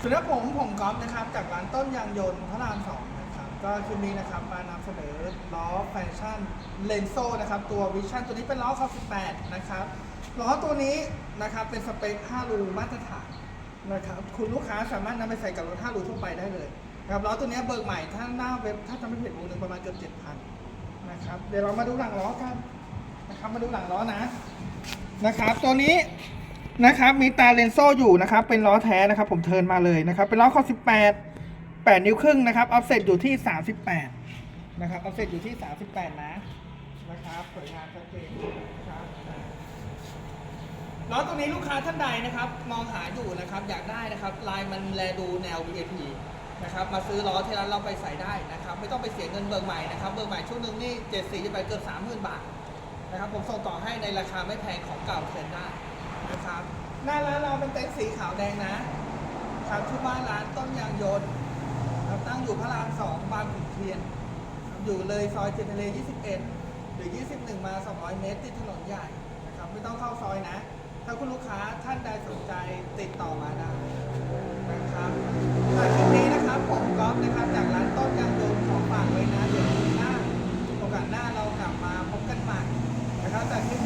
สวัสดีครับผมผมก๊อฟนะครับ จากร้านต้นยางยนต์พระรามสองนะครับ ก็คืนนี้นะครับมานำเสนอล้อแฟชั่นเลนโซนะครับ ตัววิชั่นตัวนี้เป็นล้อคอ18นะครับล้อตัวนี้นะครับเป็นสเปค 5 รูมาตรฐานนะครับคุณลูกค้าสามารถนำไปใส่กับรถ 5 รูทั่วไปได้เลยนะครับล้อตัวนี้เบิกใหม่ถ้าหน้าเว็บถ้าจำไม่ผิดวงหนึ่งประมาณเกือบ7,000นะครับเดี๋ยวเรามาดูหลังล้อกันนะครับมาดูหลังล้อนะนะครับ ตัวนี้ นะครับ มีตาเลนโซ่อยู่นะครับ เป็นล้อแท้นะครับ ผมเทินมาเลยนะครับ เป็นล้อข้อ18 8นิ้วครึ่งนะครับ ออฟเซ็ตอยู่ที่38นะครับ ออฟเซ็ตอยู่ที่38นะ นะครับสวยงามชัดเจนนะครับล้อตัวนี้ลูกค้าท่านใดนะครับ มองหาอยู่นะครับ อยากได้นะครับ ลายมันแลดูแนว VIP นะครับ มาซื้อล้อที่ร้านเราไปใส่ได้นะครับ ไม่ต้องไปเสียเงินเบิกใหม่นะครับ เบิกใหม่ช่วงหนึงนี่เจ็ดสี่จะไปเกือบ30,000บาทนะครับ ผมส่งต่อให้ในราคาไม่แพงของเก่าเทิร์นได้ นะครับ หน้าร้านเราเป็นเต็นท์สีขาวแดงนะครับชื่อว่าร้านต้นยางยนต์ครับตั้งอยู่พระรามสองบางขุนเทียน อยู่เลยซอยเจนทะเล21 หรือ 21 มา 200 เมตรติดถนนใหญ่นะครับ ไม่ต้องเข้าซอยนะ ถ้าคุณลูกค้าท่านใดสนใจติดต่อมาได้นะครับแต่คลิปนี้นะครับผมก๊อฟนะครับจากร้านต้นยางยนต์ของฝากไว้นะ เดี๋ยวหน้าโอกาสหน้าเรากลับมาพบกันใหม่นะครับแต่คลิป